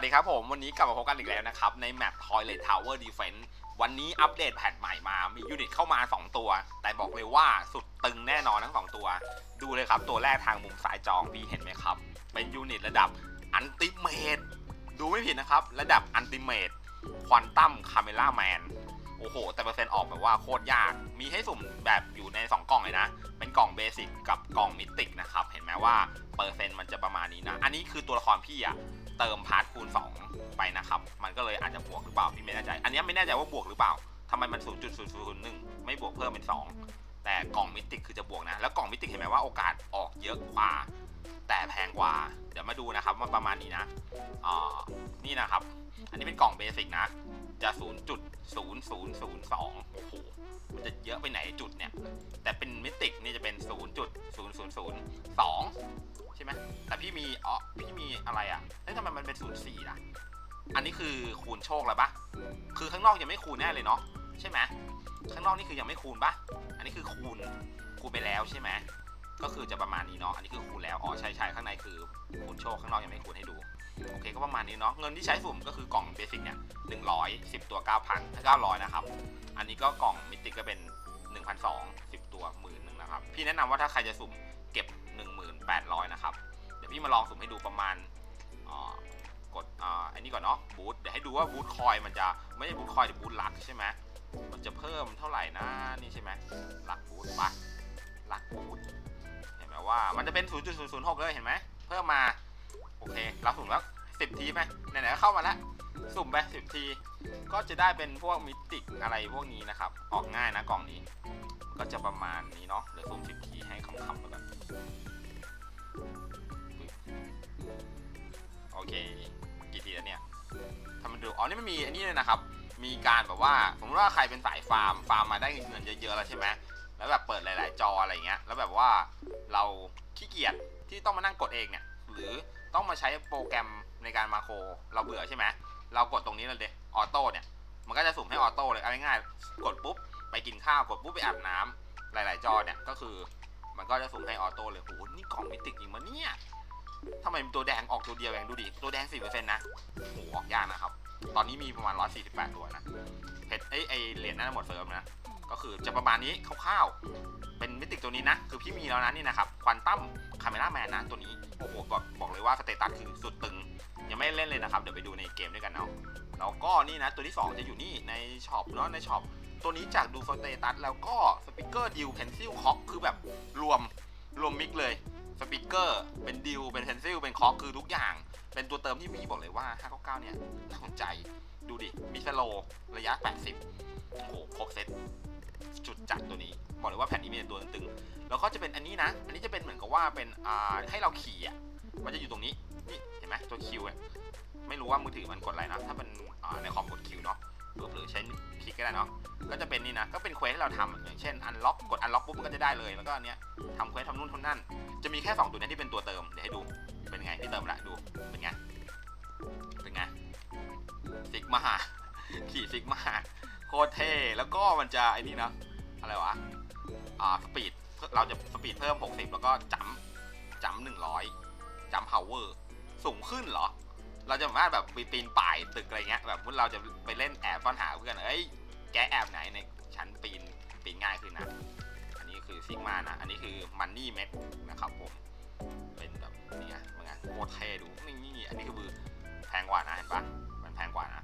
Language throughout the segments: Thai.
วัสดีครับผม วันนี้กลับมาพบกันอีกแล้วนะครับ ในแมป Toilet Tower Defense วันนี้อัปเดตแพทใหม่มา มียูนิตเข้ามา 2 ตัว แต่บอกเลยว่าสุดตึงแน่นอนทั้ง 2 ตัว ดูเลยครับ ตัวแรกทางมุมซ้ายจองพี่เห็นไหมครับ เป็นยูนิตระดับอันติเมตดูไม่ผิดนะครับ ระดับอันติเมตควอนตัมคาเมล่าแมนโอ้โห แต่เปอร์เซ็นต์ออกแบบว่าโคตรยาก มีให้สุ่มแบบอยู่ใน 2 กล่องเลยนะ เป็นกล่องเบสิกกับกล่องมิติกนะครับ เห็นไหมว่าเปอร์เซ็นต์มันจะประมาณนี้นะ อันนี้คือตัวละครพี่อะ เติมพาร์ทคูณ 2 ไปนะครับ มันก็เลยอาจจะบวกหรือเปล่าพี่ไม่แน่ใจ อันนี้ไม่แน่ใจว่าบวกหรือเปล่าทำไมมัน0.001 ไม่บวกเพิ่มเป็น 2 แต่กล่องมิติกคือจะบวกนะ แล้วกล่องมิติกเห็นไหมว่าโอกาสออกเยอะกว่า แต่แพงกว่า เดี๋ยวมาดูนะครับว่าประมาณนี้นะอ่านี่นะครับ อันนี้เป็นกล่องเบสิกนะ จะ 0.0002 โอ้โห มันจะเยอะไปไหนจุดเนี่ย แต่เป็นมิติกนี่จะเป็น 0.0002 ใช่ไหม แต่พี่มีอ๋อพี่มีอะไรอะเฮ้ยทำไมมันเป็น 04ล่ะ อันนี้คือคูณโชคแล้วปะคือข้างนอกยังไม่คูณแน่เลยเนาะ ใช่ไหม ข้างนอกนี่คือยังไม่คูณปะอันนี้คือคูณ คูณไปแล้วใช่ไหม ก็คือจะประมาณนี้เนาะ อันนี้คือคูณแล้ว อ๋อใช่ใช่ข้างในคือคูณโชคข้างนอกยังไม่คูณให้ดู โอเคก็ประมาณนี้เนาะ เงินที่ใช้สุ่มก็คือกล่องเบสิกเนี่ยหนึ่งร้อยสิบตัวเก้าพันเก้าร้อยนะครับ อันนี้ก็กล่องมิติก็เป็นหนึ่งพันสองสิบตัวหมื่นหนึ่งนะครับ พี่แนะนำว่าถ้าใครจะสุ่มเก็บหนึ่งหมื่นแปดร้อยนะครับ เดี๋ยวพี่มาลองสุ่มให้ดูประมาณอ่ากดอ่าอันนี้ก่อนเนาะบูทเดี๋ยวให้ดูว่าบูทคอยมันจะไม่ใช่บูทคอยแต่บูทหลักใช่ไหมมันจะเพิ่มเท่าไหร่นะนี่ใช่ไหมหลักบูทปะหลักบูท ว่ามันจะเป็น 0.006 เลยเห็นไหม เพิ่มมา โอเค เราสุ่มแล้ว 10 ทีไหมไหนๆก็เข้ามาแล้ว สุ่มไป 10 ที ก็จะได้เป็นพวกมิติกอะไรพวกนี้นะครับ ออกง่ายนะกล่องนี้ ก็จะประมาณนี้เนาะเดี๋ยวสุ่ม 10 ทีให้คำๆแล้วกันโอเค กี่ทีแล้วเนี่ยทำมันดู อ๋อ นี่มันมีอันนี้เลยนะครับ มีการแบบว่า สมมติว่าใครเป็นสายฟาร์ม ฟาร์มมาได้เงินเยอะๆแล้วใช่ไหมแล้วแบบเปิดหลาย ๆ จออะไรเงี้ย แล้วแบบว่า เราขี้เกียจที่ต้องมานั่งกดเองเนี่ยหรือต้องมาใช้โปรแกรมในการมาโครเราเบื่อใช่ไหมเรากดตรงนี้เลยเดออโต้เนี่ยมันก็จะสุ่มให้ออโต้เลยเอาง่ายๆกดปุ๊บไปกินข้าวกดปุ๊บไปอาบน้ำหลาย ๆ จอเนี่ยก็คือมันก็จะสุ่มให้ออโต้เลยโหนี่กล่องมิติจริงมะเนี่ยทำไมตัวแดงออกตัวเดียวเองดูดิตัวแดง4%นะโหออกยากนะครับ ตอนนี้มีประมาณ 148 ตัวนะเพชรไอไอเหรียญน่าจะหมดเฟิร์มนะ ก็คือจะประมาณนี้คร่าวๆ เป็นมิติตัวนี้นะ คือพี่มีแล้วนะนี่นะครับควอนตัมคาเมล่าแมนนะตัวนี้ โอ้โหบอกบอกเลยว่าสเตตัสคือสุดตึง ยังไม่เล่นเลยนะครับ เดี๋ยวไปดูในเกมด้วยกันเนาะแล้วก็นี่นะตัวที่ 2 จะอยู่นี่ในช็อปเนาะในช็อปตัวนี้จากดูสเตตัสแล้วก็สปิเกอร์ดิวเพนซิลคอกคือแบบรวมรวมมิกเลยสปีกเกอร์เป็นดิวเป็นเพนซิลเป็นคอคือทุกอย่าง เป็นตัวเติมที่มีบอกเลยว่า599เนี่ยน่าสนใจดูดิมีสโลระยะ 80 โอ้โหครบเซต จัดตัวนี้ บอกเลยว่าแผ่นนี้มีแต่ตัวตึงๆแล้วก็จะเป็นอันนี้นะ อันนี้จะเป็นเหมือนกับว่าเป็นอ่าให้เราขี่อะมันจะอยู่ตรงนี้นี่เห็นไหมตัวคิวอะไม่รู้ว่ามือถือมันกดอะไรนะถ้าเป็นอ่าในคอมกดคิวเนาะหรือใช้คลิกก็ได้เนาะก็จะเป็นนี่นะก็เป็นเควสที่เราทำอย่างเช่นอันล็อกกดอันล็อกปุ๊บมันก็จะได้เลยแล้วก็อันเนี้ยทำเควสทำนู่นทำนั่นจะมีแค่ 2 ตัวนี้ที่เป็นตัวเติมเดี๋ยวให้ดูเป็นไงพี่เติมละดูเป็นไงเป็นไงฟิกมาขี่ฟิกมาโคตรเท่แล้วก็มันจะไอ้นี่นะ อะไรวะอ่าสปีดเราจะสปีดเพิ่ม 60 แล้วก็จัมจัม100จัมพาวเวอร์สูงขึ้นเหรอ เราจะสามารถแบบไปปีนป่ายตึกอะไรเงี้ยแบบว่าเราจะไปเล่นแอบซ่อนหาเพื่อนเอ้ยแกแอบไหนในชั้นปีนปีนง่ายขึ้นนะ อันนี้คือซิกมานะ อันนี้คือมันนี่เม็ดนะครับผม เป็นแบบนี่ไงเป็นไงโคตรเท่ดูนี่นี่อันนี้คือแพงกว่านะเห็นปะมันแพงกว่านะ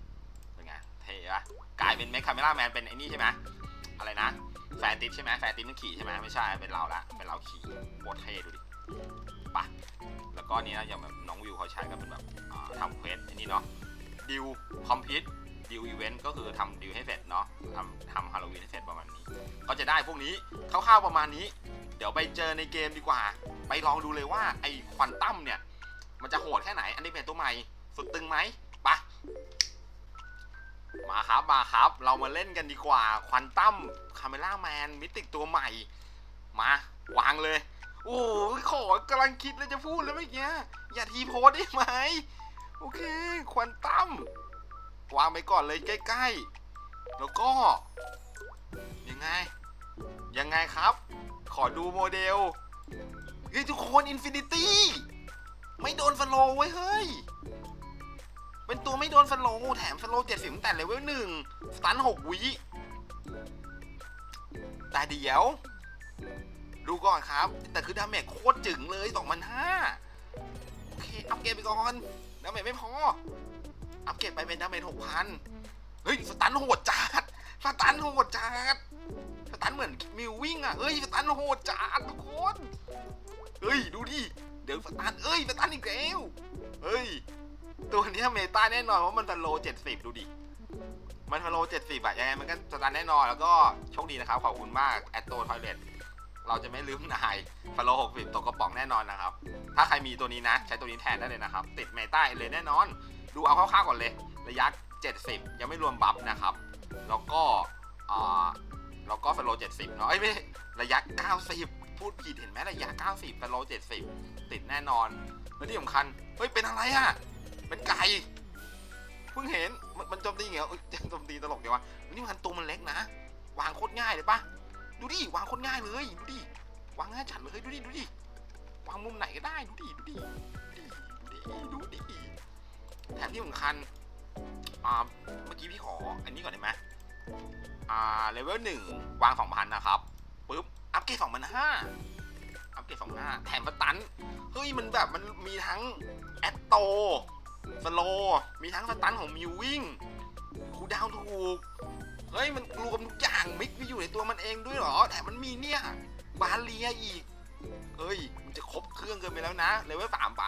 เป็นไงเท่ปะกลายเป็นเมคคาเมล่าแมนเป็นไอ้นี่ใช่ไหมอะไรนะ แฟนติสใช่ไหมแฟนติสมันขี่ใช่ไหมไม่ใช่เป็นเราละเป็นเราขี่โคตรเท่ดูดิปะแล้วก็นี่นะอย่างแบบน้องวิวเขาใช้ก็เป็นแบบทำเควสอันนี้เนาะดิวคอมพิวดิวอีเวนต์ก็คือทำดิวให้เสร็จเนาะทำทำฮาโลวีนให้เสร็จประมาณนี้ ก็จะได้พวกนี้คร่าวๆประมาณนี้ เดี๋ยวไปเจอในเกมดีกว่า ไปลองดูเลยว่าไอ้ควอนตัมเนี่ย มันจะโหดแค่ไหนอันนี้เป็นตัวใหม่สุดตึงไหมปะ มาครับมาครับ เรามาเล่นกันดีกว่าควอนตัมคาเมล่าแมนมิติกตัวใหม่ มาวางเลย โอ้ขอกำลังคิดเลยจะพูดแล้วเมื่อกี้อย่าทีโพสได้ไหมโอเคควอนตัมวางไปก่อนเลยใกล้ๆ แล้วก็ ยังไง ยังไงครับ ขอดูโมเดลเฮ้ยทุกคนอินฟินิตี้ไม่โดนฟลโลไว้เฮ้ย เป็นตัวไม่โดนสโลว์แถมสโลว์เจ็ดสิบตั้งแต่เลเวลหนึ่งสตันหกวิแต่เดี๋ยว ดูก่อนครับ แต่คือดาเมจโคตรจึงเลยสองพันห้าโอเค อัปเกรดไปก่อนดาเมจไม่พอ อัปเกรดไปเป็นดาเมจหกพันเฮ้ย สตันโหดจัดสตันโหดจัดสตันเหมือนมิววิ่งอะเฮ้ยสตันโหดจัดทุกคนเฮ้ย ดูดิ เดี๋ยวสตันเอ้ยสตันอีกแล้วเฮ้ย ตัวนี้เมตาแน่นอนว่ามันสโลเจ็ดสิบดูดิ มันสโลเจ็ดสิบอะยังไงมันก็สตันแน่นอน แล้วก็โชคดีนะครับ ขอบคุณมากแอตโตทอยเลตเราจะไม่ลืมนายฟโลหกสิบตกกระป๋องแน่นอนนะครับ ถ้าใครมีตัวนี้นะ ใช้ตัวนี้แทนได้เลยนะครับ ติดเมตาเลยแน่นอน ดูเอาคร่าวๆก่อนเลย ระยะ 70 ยังไม่รวมบัฟนะครับ แล้วก็อ่าแล้วก็ฟโล70เนาะเอ้ไม่ระยะ 90 พูดผิดเห็นไหมระยะ 90ฟโล70 ติดแน่นอน แล้วที่สำคัญ เฮ้ย เป็นอะไรอะ เป็นไก่เพิ่งเห็นมันมันโจมตีอย่างเงี้ยเอ้ยโจมตีตลกเดียววะนี่มันตัวมันเล็กนะ วางโคตรง่ายเลยปะดูดิวางโคตรง่ายเลยดูดิวางง่ายจัดเลยดูดิดูดิวางมุมไหนก็ได้ดูดิดูดิดูดิดูดิแถมที่สำคัญอ่าเมื่อกี้พี่ขออันนี้ก่อนได้ไหมอ่าเลเวลหนึ่งวางสองพันนะครับปุ๊บอัพเกรดสองพันห้าอัพเกรดสองห้าแถมสตันเฮ้ยมันแบบมันมีทั้งแอตโต สโลมีทั้งสตันของมิววิ่งคูดาวถูก เฮ้ย มันรวมทุกอย่างมิกไปอยู่ในตัวมันเองด้วยเหรอ แต่มันมีเนี่ย บาเลียอีก เฮ้ย มันจะครบเครื่องเกินไปแล้วนะเลเวลสามไป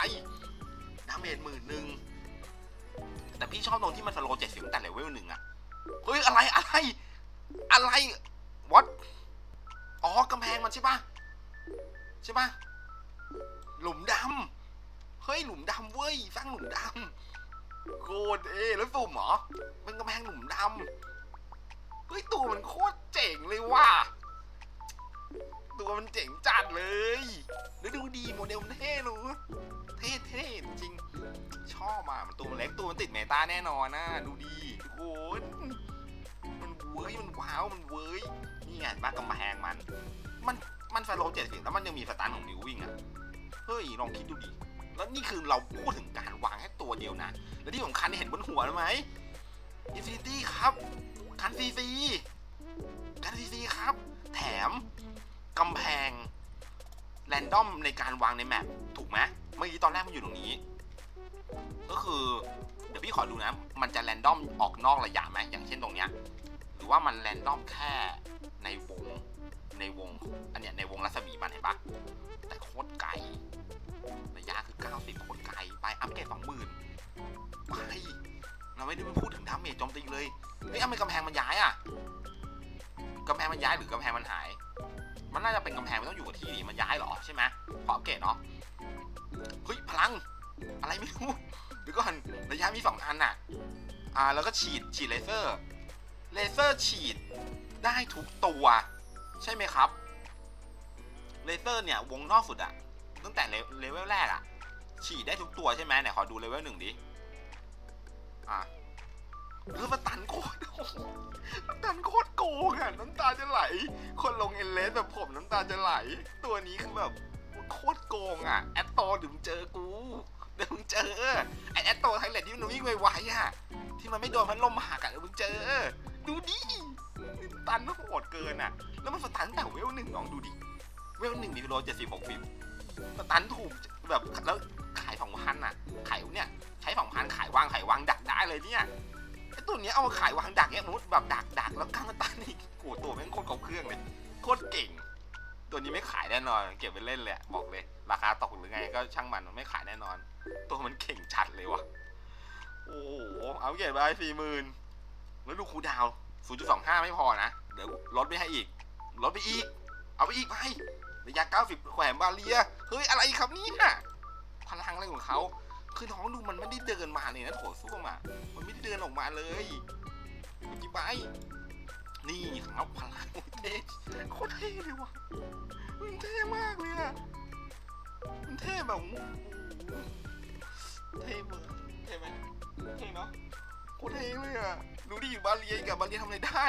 ดาเมจหมื่นหนึ่งแต่พี่ชอบตรงที่มันสโลเจ็ดสิบตั้งแต่เลเวลหนึ่งอะเฮ้ย อะไร อะไร อะไรวัดอ๋อกำแพงมันใช่ปะใช่ปะหลุมดำ เฮ้ยหลุมดำเว้ยสร้างหลุมดำโคตรเอแล้วสุ่มเหรอเป็นกำแพงหลุมดำเฮ้ยตัวมันโคตรเจ๋งเลยว่ะตัวมันเจ๋งจัดเลยแล้วดูดีโมเดลมันเท่หนูเท่เท่จริง ชอบอะมันตัวมันเล็กตัวมันติดเมตาแน่นอนนะดูดีทุกคนมันเว้ยมันว้าวมันเว้ยนี่ไงบ้านกำแพงมัน มันมันฟาโลเจ็ดสิบแล้วมันยังมีสตาร์ของนิววิ่งอะ เฮ้ย ลองคิดดูดิ แล้วนี่คือเราพูดถึงการวางแค่ตัวเดียวนะ แล้วที่สำคัญเห็นบนหัวไหมอินฟินิตี้ครับคันซีซีคันซีซีครับ แถมกำแพง แรนดอมในการวางในแมปถูกไหมเมื่อกี้ตอนแรกมันอยู่ตรงนี้ ก็คือ เดี๋ยวพี่ขอดูนะ มันจะแรนดอมออกนอกระยะไหมอย่างเช่นตรงเนี้ยหรือว่ามันแรนดอมแค่ในวงในวง อันเนี้ยในวงรัศมีมันเห็นปะ 90โคตรไกลไปอัพเกรด20,000ไปเราไม่ได้พูดถึงดาเมจโจมตีเลยเฮ้ยทำไมกำแพงมันย้ายอะกำแพงมันย้ายหรือกำแพงมันหาย มันน่าจะเป็นกำแพงมันต้องอยู่กับที่ดิมันย้ายเหรอใช่ไหมขออัปเกรดเนาะเฮ้ยพลังอะไรไม่รู้เดี๋ยวก่อนระยะมีสองอันน่ะอ่าแล้วก็ฉีดฉีดเลเซอร์เลเซอร์ฉีดได้ทุกตัว ใช่ไหมครับเลเซอร์เนี่ยวงนอกสุดอะตั้งแต่เลเลเวลแรกอะ ฉีดได้ทุกตัวใช่ไหมไหนขอดูเลเวลหนึ่งดิ อะคือมันตันโคตรมันตันโคตรโกงอะน้ำตาจะไหล คนลงเอเลสแบบผมน้ำตาจะไหล ตัวนี้คือแบบโคตรโกงอะแอตโตเดี๋ยวมึงเจอกูเดี๋ยวมึงเจอไอแอตโตไทเลตที่มันวิ่งไวๆอะที่มันไม่โดนพัดลมหักอะเดี๋ยวมึงเจอ ดูดิตันโหดเกินอะแล้วมันสตันแต่เวลหนึ่งลองดูดิ เวลหนึ่งมีโลเจ็ดสิบหกสิบสตันถูกแบบแล้ว ขายสองพันอะขายเนี่ยใช้สองพันขายวางขายวางดักได้เลยเนี่ยไอตัวเนี้ยเอามาขายวางดักเนี่ยมนุษย์แบบดักดักแล้วกล้างมาตันอีกโอ้โหตัวแม่งโคตรครบเครื่องเลยโคตรเก่ง ตัวนี้ไม่ขายแน่นอน เก็บไปเล่นเลยอะบอกเลย ราคาตกหรือไงก็ช่างมันมันไม่ขายแน่นอน ตัวมันเก่งจัดเลยวะโอ้โหเอาเก็บไปสี่หมื่นแล้วดูคูดาวศูนย์จุดสองห้าไม่พอนะ เดี๋ยวลดไปให้อีก ลดไปอีก เอาไปอีกไประยะ90แขวนบาเลีย เฮ้ย อะไรครับเนี่ย พลังอะไรของเขาคือน้องดูมันไม่ได้เดินมาเลยนะโถส้วมอะมันไม่ได้เดินออกมาเลยมันจิบไปนี่ครับพลังเท่โคตรเท่เลยวะมันเท่มากเลยอะมันเท่แบบเท่เบอร์เท่ไหมเท่เนาะโคตรเท่เลยอะดูดิอยู่บาเลียกับบาเลียทำอะไรได้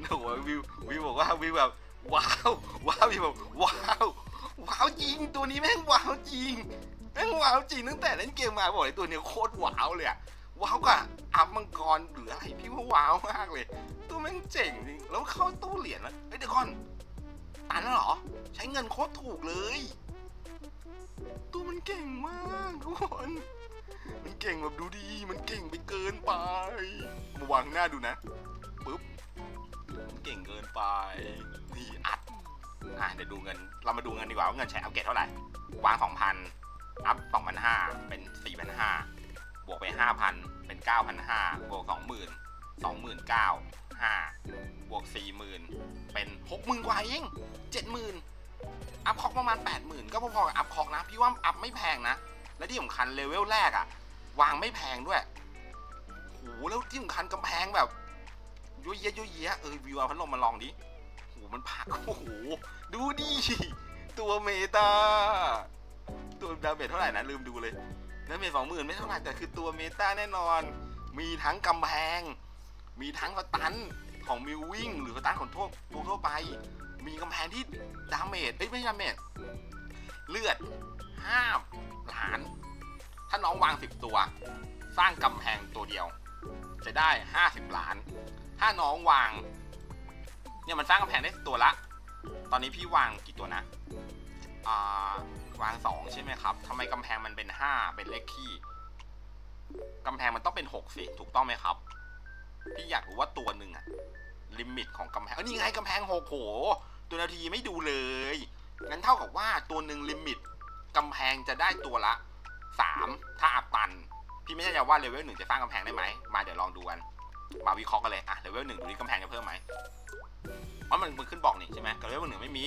หนูวิววิวบอกว่าวิวแบบว้าวว้าวพี่บอกว้าว ว้าวจริงตัวนี้แม่งว้าวจริงแม่งว้าวจริงตั้งแต่เล่นเกมมาบอกเลยตัวเนี้ยโคตรว้าวเลยอะว้าวกว่าอัพมังกรหรืออะไรพี่ว่าว้าวมากเลย ตัวแม่งเจ๋งจริงแล้วเข้าตู้เหรียญแล้วเฮ้ยเดี๋ยวก่อนตันแล้วเหรอ ใช้เงินโคตรถูกเลย ตัวมันเก่งมากทุกคนมันเก่งแบบดูดี มันเก่งไปเกินไป มาวางหน้าดูนะปุ๊บ มันเก่งเกินไป นี่อัด อะเดี๋ยวดูเงิน เรามาดูเงินดีกว่าว่าเงินใช้อัปเกรดเท่าไหร่ วางสองพันอัพสองพันห้าเป็นสี่พันห้าบวกไปห้าพันเป็นเก้าพันห้าบวกสองหมื่นสองหมื่นเก้าห้าบวกสี่หมื่นเป็นหกหมื่นกว่าเองเจ็ดหมื่นอัพคอกประมาณแปดหมื่นก็พอๆกับอัพคอกนะ พี่ว่าอัพไม่แพงนะ และที่สำคัญเลเวลแรกอะวางไม่แพงด้วยโหแล้วที่สำคัญกำแพงแบบยุ่ยเยะยุ่ยเยะเออวิวเอาพัดลมมาลองดิโหมันผักโอ้โห ดูดิตัวเมตา ตัวดาเมจเท่าไหร่นะลืมดูเลยดาเมจสองหมื่นไม่เท่าไหร่แต่คือตัวเมตาแน่นอน มีทั้งกำแพง มีทั้งสตันของมิววิ่งหรือสตันของทั่วตัวทั่วไป มีกำแพงที่ดาเมจเอ้ยไม่ใช่ดาเมจเลือดห้าล้าน ถ้าน้องวางสิบตัว สร้างกำแพงตัวเดียว จะได้ห้าสิบล้าน ถ้าน้องวางเนี่ยมันสร้างกำแพงได้ตัวละ ตอนนี้พี่วางกี่ตัวนะอ่าวางสองใช่ไหมครับทำไมกำแพงมันเป็นห้าเป็นเลขคี่กำแพงมันต้องเป็นหกสิถูกต้องไหมครับ พี่อยากรู้ว่าตัวหนึ่งอะลิมิตของกำแพงเออนี่ไงกำแพงหกโห ตัวนาทีไม่ดูเลยงั้นเท่ากับว่าตัวหนึ่งลิมิตกำแพงจะได้ตัวละสามถ้าอัพตัน พี่ไม่แน่ใจว่าเลเวลหนึ่งจะสร้างกำแพงได้ไหมมาเดี๋ยวลองดูกัน มาวิเคราะห์กันเลย อะเลเวลหนึ่งดูนี่กำแพงจะเพิ่มไหมเพราะมันมันขึ้นบอกนี่ใช่ไหมกับเลเวลหนึ่งไม่มี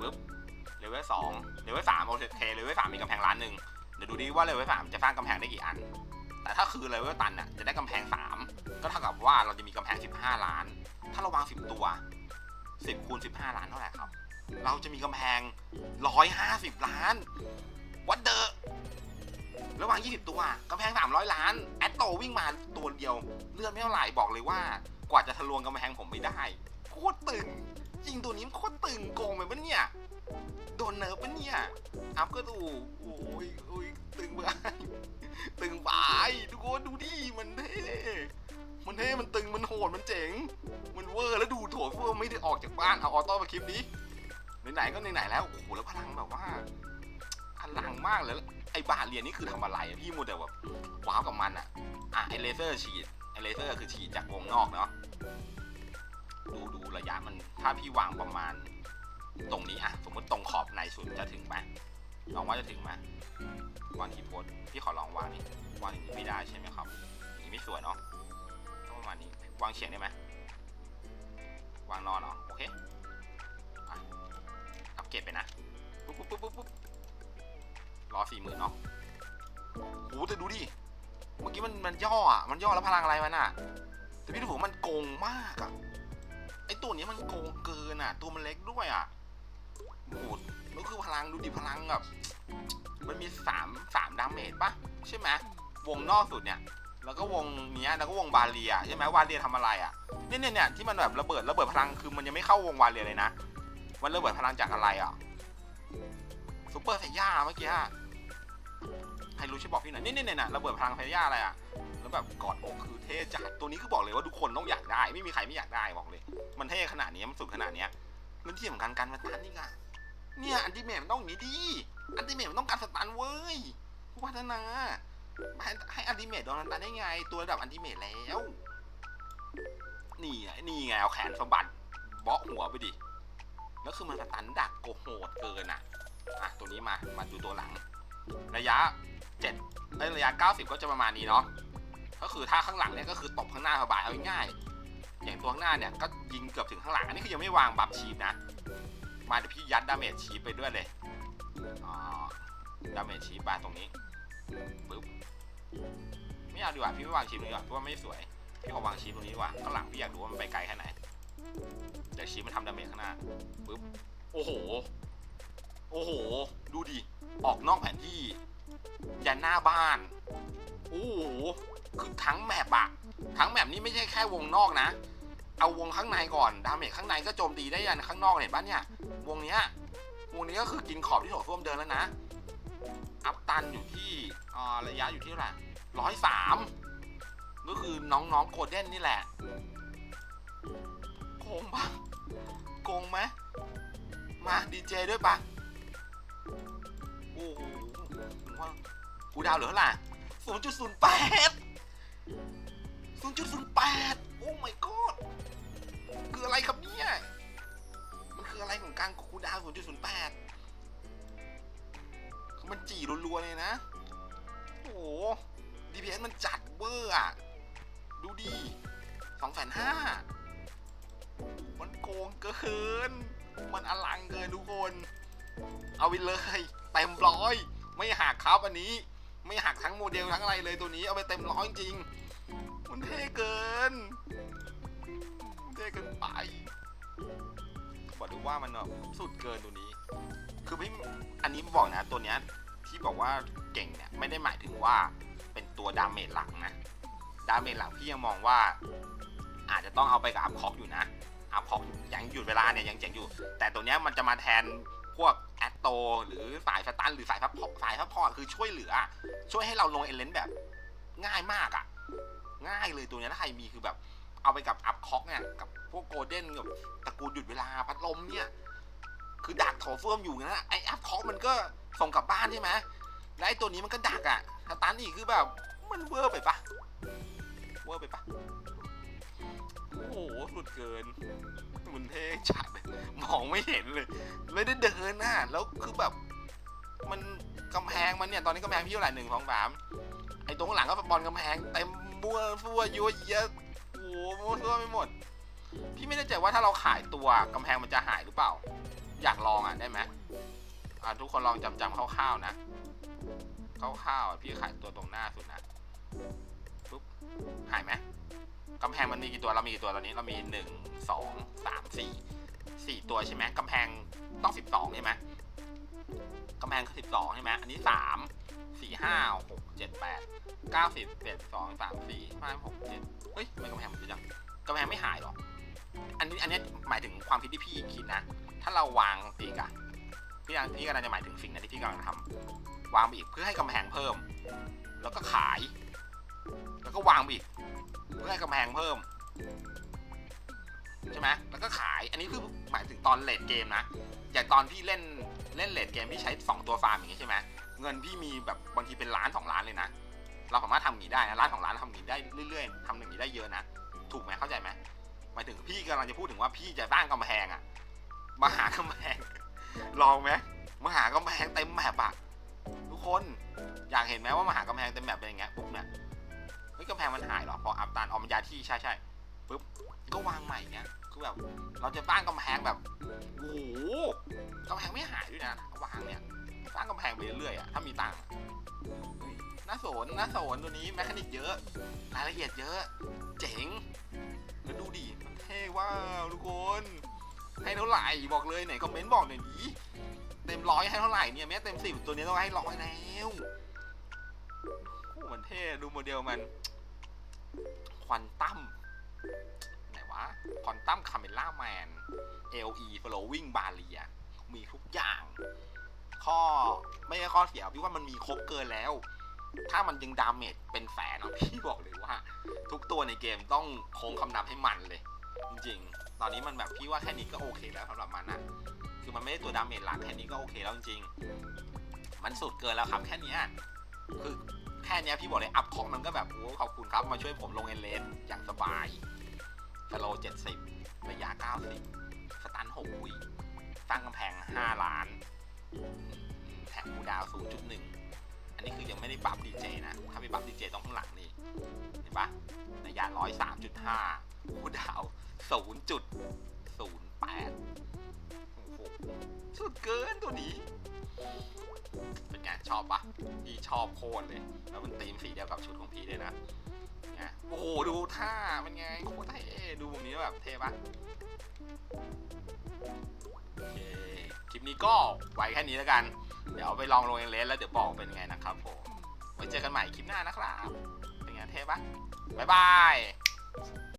ปึ๊บเลเวลสองเลเวลสามโอเคเลเวลสามมีกำแพงล้านหนึ่งเดี๋ยวดูดิว่าเลเวลสามจะสร้างกำแพงได้กี่อัน แต่ถ้าคือเลเวลตันน่ะจะได้กำแพงสามก็เท่ากับว่าเราจะมีกำแพงสิบห้าล้าน ถ้าเราวางสิบตัวสิบคูณสิบห้าล้านเท่าไหร่ครับ เราจะมีกำแพงร้อยห้าสิบล้านวัดเดอ ระหว่างยี่สิบตัวกำแพงสามร้อยล้าน แอตโตวิ่งมาตัวเดียว เลือดไม่เท่าไหร่บอกเลยว่า กว่าจะทะลวงกำแพงผมไม่ได้ โคตรตึง จริงตัวนี้มันโคตรตึงโกงไปปะเนี่ย โดนเนิร์ฟปะเนี่ย อัพก็ดูโอ้ยโอ้ยตึงไปตึงไปทุกคนดูดิ มันเท่มันเท่มันตึง มันโหด มันเจ๋ง มันเวอร์แล้วดูโถเวอร์ไม่ได้ออกจากบ้าน เอาออโต้มาคลิปนี้ไหนๆก็ไหนๆแล้ว โอ้โห แล้วพลังแบบว่าพลังมากเลย ไอ้บาเรียนนี่คือทำอะไรอะพี่มูแต่แบบว้าวกับมันอะอะไอเลเซอร์ฉีดไอเลเซอร์คือฉีดจากวงนอกเนาะดูดูระยะมันถ้าพี่วางประมาณ ตรงนี้อะสมมติตรงขอบในสุดจะถึงไหมลองว่าจะถึงไหมวางที่โพสพี่ขอลองวางนี่วางอย่างนี้ไม่ได้ใช่ไหมครับอย่างนี้ไม่สวยเนาะต้องประมาณนี้วางเฉียงได้ไหมวางนอนเหรอโอเคอะอัปเกรดไปนะปุ๊บปุ๊บปุ๊บปุ๊บปุ๊บ รอสี่หมื่นเนาะโหแต่ดูดิ เมื่อกี้มันมันย่ออะ มันย่อแล้วพลังอะไรมันอะ แต่พี่ดูผมมันโกงมากอะ ไอตัวนี้มันโกงเกินอะ ตัวมันเล็กด้วยอะโอ้โหแล้วคือพลังดูดิพลังแบบ มันมีสามสามดาเมจปะใช่ไหมวงนอกสุดเนี่ย แล้วก็วงเนี้ย แล้วก็วงบาเรียใช่ไหมวาเรียทำอะไรอะ เนี่ยเนี่ยเนี่ยที่มันแบบระเบิดระเบิดพลังคือมันยังไม่เข้าวงวาเรียเลยนะ มันระเบิดพลังจากอะไรอะซูเปอร์ไซย่าเมื่อกี้อะ รรู้ช่วยบอกพี่หน่อยนี่นี่เนี่ยระเบิดพลังไซย่าอะไรอะแล้วแบบกอดอกคือเท่จัดตัวนี้คือบอกเลยว่าทุกคนต้องอยากได้ ไม่มีใครไม่อยากได้บอกเลย มันเท่ขนาดนี้มันสุดขนาดนี้ยแล้วที่สำคัญการมาตันนี่อะเนี่ยอันติเมทมันต้องอย่างนี้ดิอันติเมทมันต้องการสตันเว้ยผู้พัฒนาให้ให้อันติเมทโดนสตันได้ไง ตัวระดับอันติเมทแล้วนี่ไงนี่ไงเอาแขนสะบัดเบาะหัวไปดิแล้วคือมันสตันดักโกโหดเกินอะอะตัวนี้มามาดูตัวหลัง ระยะ เจ็ดเอ้ยระยะ 90 ก็จะประมาณนี้เนาะก็คือถ้าข้างหลังเนี่ยก็คือตบข้างหน้าสบายเอาง่ายๆอย่างตัวข้างหน้าเนี่ยก็ยิงเกือบถึงข้างหลังอันนี้คือยังไม่วางบัฟชีพนะ มาเดี๋ยวพี่ยัดดาเมจชีพไปด้วยเลยอ่าดาเมจชีพไปตรงนี้ปึ๊บไม่เอาดีกว่าพี่ไม่วางชีพตรงนี้ดีกว่าเพราะว่าไม่สวยพี่ขอวางชีพตรงนี้ดีกว่าข้างหลังพี่อยากดูว่ามันไปไกลแค่ไหนเดี๋ยวชีพมันทำดาเมจข้างหน้าปึ๊บโอ้โหโอ้โห ดูดิ ออกนอกแผนที่ ยันหน้าบ้านโอ้โหคือทั้งแมปอะทั้งแมปนี้ไม่ใช่แค่วงนอกนะ เอาวงข้างในก่อน ดาเมจข้างในก็โจมตีได้ยันข้างนอกเห็นปะเนี่ย วงเนี้ยวงนี้ก็คือกินขอบที่โถส้วมเดินแล้วนะ อัพตันอยู่ที่อ่าระยะอยู่ที่เท่าไหร่ร้อยสามก็คือน้องๆโกลเด้นนี่แหละ โกงปะโกงไหมมาดีเจด้วยปะโอ้โห ว่ากูดาวเหลือเท่าไหร่ศูนย์จุดศูนย์แปดศูนย์จุดศูนย์แปดโอ้ my god คืออะไรครับเนี่ย มันคืออะไรของการคูดาวศูนย์จุดศูนย์แปดมันจีรัวๆเลยนะ โอ้โห DPS มันจัดเวอร์อะดูดิสองแสนห้ามันโกงเกิน มันอลังเกินทุกคน เอาไปเลยเต็มร้อย ไม่หักครับอันนี้ ไม่หักทั้งโมเดลทั้งอะไรเลยตัวนี้เอาไปเต็มร้อยจริง มันเท่เกินเท่เกินไปบอกดูว่ามันแบบสุดเกินตัวนี้ คือพี่อันนี้บอกนะตัวเนี้ยที่บอกว่าเก่งเนี่ยไม่ได้หมายถึงว่าเป็นตัวดาเมจหลักนะดาเมจหลักพี่ยังมองว่า อาจจะต้องเอาไปกับอัพคอกอยู่นะอัพคอกยังหยุดเวลาเนี่ยยังเจ๋งอยู่ แต่ตัวเนี้ยมันจะมาแทนพวก แอตโตหรือสายสตันหรือสายพับพอสายพับพอคือช่วยเหลือ ช่วยให้เราลงเอเลนแบบง่ายมากอะ่ะ ง่ายเลยตัวนี้ถ้าใครมีคือแบบ เอาไปกับอัพคอกเนี่ยกับพวกโกลเด้นกับตระกูลหยุดเวลาพัดลมเนี่ย คือดักโถเฟื่อมอยู่นะไออัพคอกมันก็ส่งกลับบ้านใช่ไหมแล้วไอตัวนี้มันก็ดักอะ่ะสตันอีกคือแบบมันเวอร์ไปปะเวอร์ไปปะ หสุดเกินมันเท่จัดมองไม่เห็นเลย ไม่ได้เดินน่ะแล้วคือแบบ มันกำแพงมันเนี่ย ตอนนี้กำแพงพี่เท่าไหร่หนึ่งสองสามไอ้ตรงข้างหลังก็บอลกำแพงเต็มบัวฟัวยัวเยอะโอ้โหมั่วซั่วไปหมด พี่ไม่แน่ใจว่าถ้าเราขายตัวกำแพงมันจะหายหรือเปล่า อยากลองอะได้ไหมอ่าทุกคนลองจำจำๆคร่าวๆนะคร่าวๆพี่ขายตัวตรงหน้าสุดนะปุ๊บหายไหม กำแพงมันมีกี่ตัวเรามีกี่ตัวตอนนี้เรามีหนึ่งสองสามสี่สี่ตัวใช่ไหมกำแพงต้องสิบสองใช่ไหมกำแพงสิบสองใช่ไหมอันนี้สามสี่ห้าหกเจ็ดแปดเก้าสิบเอ็ดสองสามสี่ห้าหกเจ็ดเฮ้ยทำไมกำแพงมันเยอะจังกำแพงไม่หายหรออันนี้อันนี้หมายถึงความคิดที่พี่คิดนะ ถ้าเราวางปีกะพี่กำลังพี่กำลังจะหมายถึงสิ่งนั้นที่พี่กำลังทำวางไปอีกเพื่อให้กำแพงเพิ่ม แล้วก็ขาย แล้วก็วางไปอีก พื่อให้กำแพงเพิ่ม ใช่ไหมแล้วก็ขาย อันนี้คือหมายถึงตอนเลดเกมนะ อย่างตอนพี่เล่นเล่นเลดเกมพี่ใช้ 2 ตัวฟาร์มอย่างงี้ใช่ไหมเงินพี่มีแบบบางทีเป็นล้านสองล้านเลยนะ เราสามารถทำอย่างนี้ได้นะล้านสองล้านทำอย่างนี้ได้เรื่อยๆทำอย่างนี้ได้เยอะนะ ถูกไหมเข้าใจไหมหมายถึงพี่กำลังจะพูดถึงว่าพี่จะสร้างกำแพงอะมาหากำแพง ลองไหมมาหากำแพงเต็มแมปอะทุกคน อยากเห็นไหมว่ามาหากำแพงเต็มแมปเป็นย่างเงี้ยปุ๊บเนี่ย ฮ้ยกำแพงมันหายเหรอพออัพตานออมนยาที่ใช่ใช่ปุ๊บก็วางใหม่เงี้ยคือแบบเราจะสร้างกำแพงแบบโอ้โหกำแพงไม่หายด้วยนะวางเนี่ยสร้างกำแพงไปเรื่อยๆอะถ้ามีตังค์น่าสนน่าสนตัวนี้แมคานิกเยอะรายละเอียดเยอะ เจ๋งแล้วดูดิมันเท่ว้าวทุกคนให้เท่าไหร่บอกเลยไหนคอมเมนต์บอกหน่อยดิเต็มร้อยให้เท่าไหร่เนี่ยแม้เต็มสิบตัวนี้ต้องให้ร้อยแล้วโอ้มันเท่ดูโมเดลมัน ควอนตัมไหนวะควอนตัมคาเมล่าแมน LE following barrier มีทุกอย่าง ข้อไม่ใช่ข้อเสียพี่ว่ามันมีครบเกินแล้ว ถ้ามันยังดาเมจเป็นแสนอะพี่บอกเลยว่า ทุกตัวในเกมต้องโค้งคำนับให้มันเลย จริงๆ ตอนนี้มันแบบพี่ว่าแค่นี้ก็โอเคแล้วสำหรับมันอะคือมันไม่ได้ตัวดาเมจหลักแค่นี้ก็โอเคแล้วจริงๆ มันสุดเกินแล้วครับแค่นี้คือ แค่เนี้ยพี่บอกเลยอัพของมันก็แบบโอ้ขอบคุณครับมาช่วยผมลงเอเลนอย่างสบายสโลเจ็ดสิบระยะเก้าสิบสตันหกวิสร้างกำแพงห้าล้าน แถมคูดาวศูนย์จุดหนึ่งอันนี้คือยังไม่ได้บัฟดีเจนะ ถ้าไปบัฟดีเจต้องข้างหลังนี่ เห็นปะระยะร้อยสามจุดห้าคูดาวศูนย์จุดศูนย์แปดโอ้โหสุดเกินตัวนี้ ชอบปะพี่ชอบโคตรเลย แล้วมันตีมสีเดียวกับชุดของพี่เลยนะไงโอ้โหดูท่าเป็นไงโคตรเท่ดูมุมนี้แบบเท่ปะโอเคคลิปนี้ก็ไว้แค่นี้แล้วกัน เดี๋ยวไปลองลงเอเลสแล้วเดี๋ยวบอกเป็นไงนะครับผมไว้เจอกันใหม่คลิปหน้านะครับ เป็นไงเท่ปะบ๊ายบาย